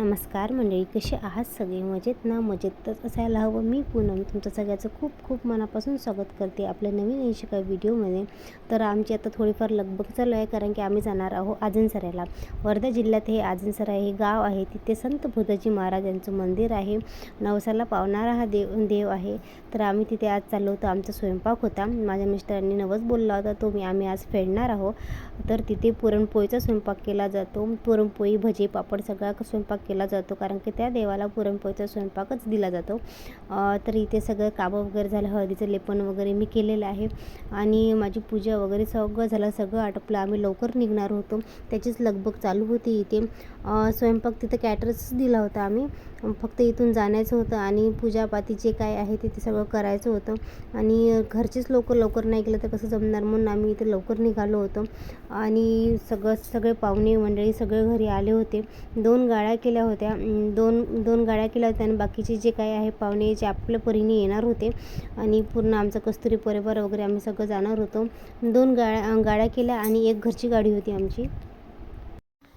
नमस्कार मंडळी कसे आहात सगळे? मजेत ना? मजेतच असायला हवं. मी पूनम तुमचं सगळ्याचं खूप खूप मनापासून स्वागत करते आपल्या नवीन ऐंशी व्हिडिओमध्ये. तर आमची आता थोडीफार लगबग चालू आहे कारण की आम्ही जाणार आहोत आजनसरायला वर्धा जिल्ह्यात हे आजनसराय हे गाव आहे. तिथे संत बुधाजी महाराज यांचं मंदिर आहे. नवसाला पावणारा हा देव देव आहे. तर आम्ही तिथे आज चाललो होतो. आमचा स्वयंपाक होता. माझ्या मिस्टरांनी नवस बोलला होता. तो मी आम्ही आज फेडणार आहोत. तर तिथे पुरणपोळीचा स्वयंपाक केला जातो. पुरणपोळी भजी पापड सगळा स्वयंपाक केला जातो. कारण की त्या देवाला पुरणपोळीचा स्वयंपाकच दिला जातो. तर इथे सगळं काबं वगैरे झालं हळदीचं लेपन वगैरे मी केलेलं आहे. आणि माझी पूजा वगैरे सगळं झालं सगळं आटपलं. आम्ही लवकर निघणार होतो. त्याचीच लगबग चालू होती इथे. स्वयंपाक तिथं कॅटरच दिला होता आम्ही. फक्त इथून जाण्याचं होतं आणि पूजापाती जे काय आहे ते ते सगळं करायचं होतं. आणि घरचेच लोक लवकर नाही गेलं तर कसं जमणार? म्हणून आम्ही इथे लवकर निघालो होतो. आणि सगळं सगळे पाहुणे मंडळी सगळे घरी आले होते. दोन गाड्या केल्या होत्या. दोन दोन गाड्या केल्या होत्या आणि बाकीचे जे काय आहे पाहुणे जे आपल्या परीने येणार होते आणि पूर्ण आमचं कस्तुरी परिवार वगैरे आम्ही सगळं जाणार होतो. दोन गाड्या गाड्या केल्या आणि एक घरची गाडी होती आमची.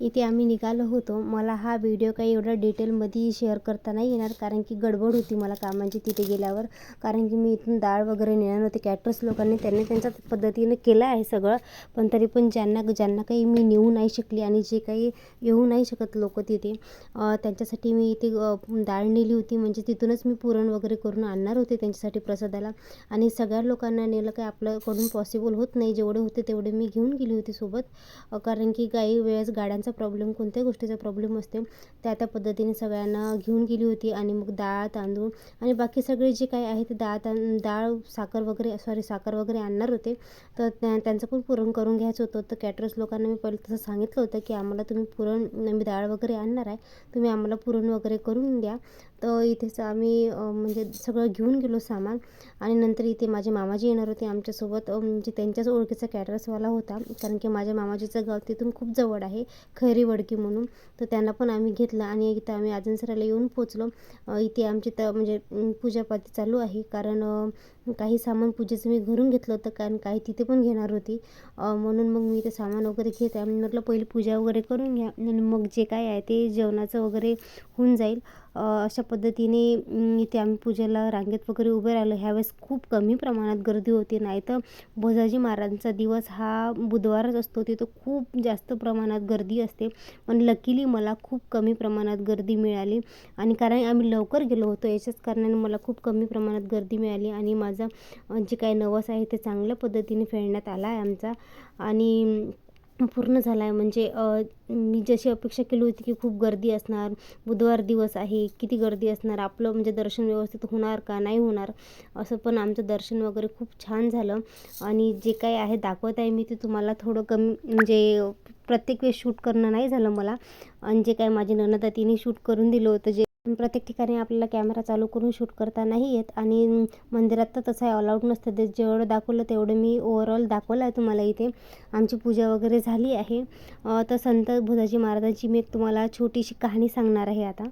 इथे आम्ही निघालो होतो. मला हा व्हिडिओ काही एवढा डिटेलमध्ये शेअर करता नाही येणार कारण की गडबड होती मला कामाची तिथे गेल्यावर. कारण की मी इथून डाळ वगैरे नेणार होते कॅटर्स लोकांनी त्यांनी त्यांच्या पद्धतीनं केलं आहे सगळं. पण तरी पण ज्यांना ज्यांना काही मी नेऊ नाही शकली आणि जे काही येऊ नाही शकत लोक तिथे त्यांच्यासाठी मी इथे डाळ नेली होती. म्हणजे तिथूनच मी पुरण वगैरे करून आणणार होते त्यांच्यासाठी प्रसादाला. आणि सगळ्या लोकांना नेलं काही आपल्याकडून पॉसिबल होत नाही. जेवढे होते तेवढे मी घेऊन गेली होती सोबत. कारण की काही वेळेस गाड्यांचा प्रॉब्लेम कोणत्या गोष्टीचा प्रॉब्लेम असते त्या त्या पद्धतीने सगळ्यांना घेऊन गेली होती आणि मग डाळ तांदूळ आणि बाकी सगळे जे काही आहे ते डाळ तां डाळ साखर वगैरे सॉरी साखर वगैरे आणणार होते. तर त्या त्यांचं पण पुरण करून घ्यायचं होतं. तर कॅटरर्स लोकांना मी पहिले तसं सांगितलं होतं की आम्हाला तुम्ही पुरण मी डाळ वगैरे आणणार आहे. तुम्ही आम्हाला पुरण वगैरे करून द्या. तर इथेच आम्ही म्हणजे सगळं घेऊन गेलो सामान आणि नंतर इथे माझे मामाजी येणार होते. आमच्यासोबत म्हणजे त्यांच्याच ओळखीचा कॅटरर्सवाला होता. कारण की माझ्या मामाजीचं गाव तिथून खूप जवळ आहे. खैरी वडकी म्हणून. तर त्यांना पण आम्ही घेतलं आणि इथं आम्ही आजनसराला येऊन पोचलो इथे आमची तर म्हणजे पूजापाती चालू आहे. कारण काही सामान पूजेचं मी घरून घेतलं होतं. कारण काही तिथे पण घेणार होती. म्हणून मग मी ते सामान वगैरे घेत. आहे म्हटलं पहिली पूजा वगैरे करून घ्या. आणि मग जे काय आहे ते जेवणाचं वगैरे होऊन जाईल. अशा पद्धतीने इथे आम्ही पूजेला रांगेत वगैरे उभे राहिलो. ह्यावेळेस खूप कमी प्रमाणात गर्दी होती. नाही तर भोजाजी महाराजांचा दिवस हा बुधवारच असतो. तिथं खूप जास्त प्रमाणात गर्दी असते. पण लकीली मला खूप कमी प्रमाणात गर्दी मिळाली. आणि कारण आम्ही लवकर गेलो होतो याच्याच कारणाने मला खूप कमी प्रमाणात गर्दी मिळाली. आणि माझा जे काही नवस आहे ते चांगल्या पद्धतीने फेडण्यात आला आहे आमचा. आणि पूर्ण झाला आहे म्हणजे मी जशी अपेक्षा केली होती की खूप गर्दी असणार बुधवार दिवस आहे किती गर्दी असणार आपलं म्हणजे दर्शन व्यवस्थित होणार का नाही होणार असं पण आमचं दर्शन वगैरे खूप छान झालं. आणि जे काही आहे दाखवत आहे मी ते तुम्हाला थोडं कमी म्हणजे प्रत्येक वेळेस शूट करणं नाही झालं मला. आणि जे काय माझी ननद तिने शूट करून दिलं होतं जे प्रत्येक ठिकाणी आपल्याला कॅमेरा चालू करून शूट करता नाही येत आणि मंदिरात तर तसं आहे अलाउड नसतं. ते जेवढं दाखवलं तेवढं मी ओवरऑल दाखवलं आहे तुम्हाला इथे. आमची पूजा वगैरे झाली आहे. तर संत बुधाजी महाराजांची मी एक तुम्हाला छोटीशी कहाणी सांगणार आहे आता.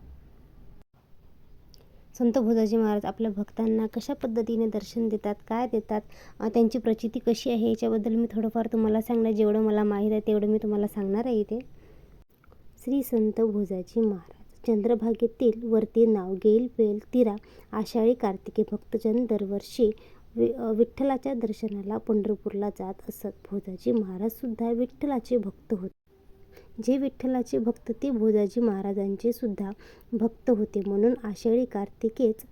संत भोजाजी महाराज आपल्या भक्तांना कशा पद्धतीने दर्शन देतात काय देतात त्यांची प्रचिती कशी आहे याच्याबद्दल मी थोडंफार तुम्हाला सांगणार जेवढं मला माहीत आहे तेवढं मी तुम्हाला सांगणार आहे इथे. श्री संत भुजाजी महाराज. चंद्रभागेतील वरती नाव गेल पेल तिरा आषाढी कार्तिके भक्तजन दरवर्षी वि विठ्ठलाच्या दर्शनाला पंढरपूरला जात असत. भोजाजी महाराजसुद्धा विठ्ठलाचे भक्त होते. जे विठ्ठलाचे भक्त ते भोजाजी महाराजांचे सुद्धा भक्त होते. म्हणून आषाढी कार्तिकेच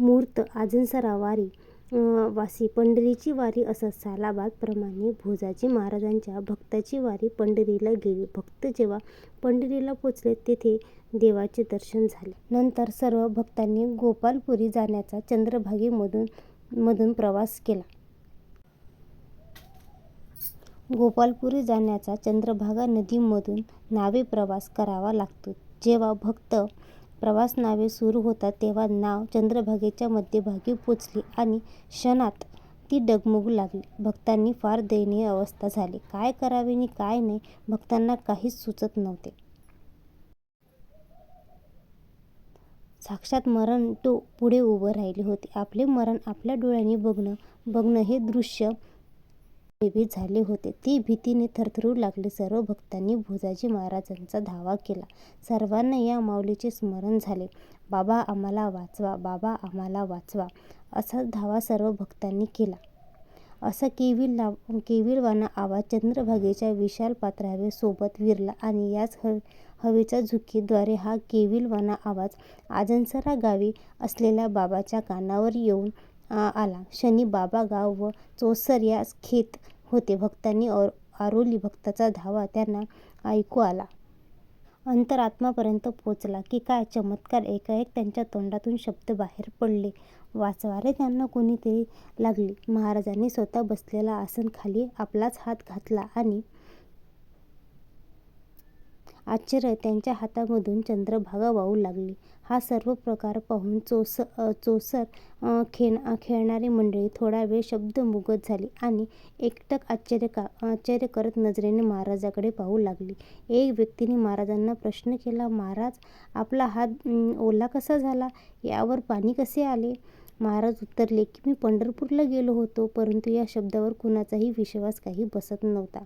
मूर्त आजनसरावारी वासी पंढरीची वारी असं सालाबादप्रमाणे भोजाजी महाराजांच्या भक्ताची वारी पंढरीला गेली. भक्त जेव्हा पंढरीला पोचले तेथे देवाचे दर्शन झाले. नंतर सर्व भक्तांनी गोपालपुरी जाण्याचा चंद्रभागेमधून मधून प्रवास केला. गोपालपुरी जाण्याचा चंद्रभागा नदीमधून नावे प्रवास करावा लागतो. जेव्हा भक्त प्रवास नावे सुरू होता तेव्हा नाव चंद्रभागेच्या मध्यभागी पोचली आणि क्षणात ती डगमगू लागली. भक्तांनी फार दयनीय अवस्था झाली. काय करावे आणि काय नाही भक्तांना काहीच सुचत नव्हते. साक्षात मरण तो पुढे उभं राहिले होते. आपले मरण आपल्या डोळ्यांनी बघणं बघणं हे दृश्य भयभीत झाले होते. ती भीतीने थरथरू लागले. सर्व भक्तांनी भोजाजी महाराजांचा धावा केला. सर्वांना या माऊलीचे स्मरण झाले. बाबा आम्हाला वाचवा, बाबा आम्हाला वाचवा असा धावा सर्व भक्तांनी केला. असा केविल केविलवाणा आवाज चंद्रभागेच्या विशाल पात्रावे सोबत विरला आणि याच हवेच्या झुकीद्वारे हा केविलवाणा आवाज आजनसरा गावी असलेल्या बाबाच्या कानावर येऊन आला. शनी बाबा गाव व चौसर या खेत होते. भक्तांनी आरोली भक्ताचा धावा त्यांना ऐकू आला. अंतरात्म्यापर्यंत पोचला की काय चमत्कार! एकाएक त्यांच्या तोंडातून शब्द बाहेर पडले. वाचवा रे त्यांना कोणीतरी लागली. महाराजांनी स्वतः बसलेला आसन खाली आपलाच हात घातला आणि आश्चर्य त्यांच्या हातामधून चंद्रभागा वाहू लागली. हा सर्व प्रकार पाहून चोस चोसर खेळ खेळणारी मंडळी थोडा वेळ शब्दमुगत झाली आणि एकटक आश्चर्य आश्चर्य करत नजरेने महाराजाकडे पाहू लागली. एक व्यक्तीने महाराजांना प्रश्न केला महाराज आपला हात ओला कसा झाला? यावर पाणी कसे आले? महाराज उत्तरले की मी पंढरपूरला गेलो होतो. परंतु या शब्दावर कुणाचाही विश्वास काही बसत नव्हता.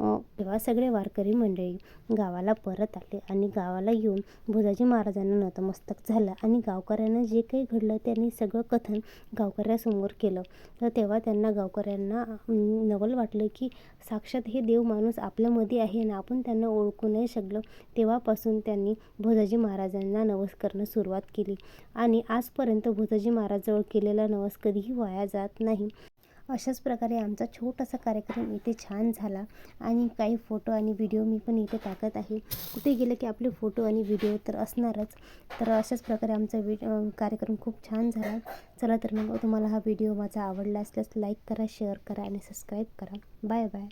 तेव्हा सगळे वारकरी मंडळी गावाला परत आले आणि गावाला येऊन भोजाजी महाराजांना नतमस्तक झालं आणि गावकऱ्यांना जे काही घडलं त्यांनी सगळं कथन गावकऱ्यासमोर केलं. तर तेव्हा त्यांना गावकऱ्यांना नवल वाटलं की साक्षात हे देव माणूस आपल्यामध्ये आहे आणि आपण त्यांना ओळखू नाही शकलो. तेव्हापासून त्यांनी भोजाजी महाराजांना नवस करणं सुरुवात केली आणि आजपर्यंत भोजाजी महाराजजवळ केलेला नवस कधीही वाया जात नाही. अशाच प्रकारे आमचा छोटासा कार्यक्रम इथे छान झाला आणि काही फोटो आणि व्हिडिओ मी पण इथे टाकत आहे. कुठे गेलं की आपले फोटो आणि व्हिडिओ तर असणारच. तर अशाच प्रकारे आमचा कार्यक्रम खूप छान झाला. चला तर मग तुम्हाला हा व्हिडिओ माझा आवडला असल्यास लाईक करा, शेअर करा आणि सबस्क्राईब करा. Bye bye.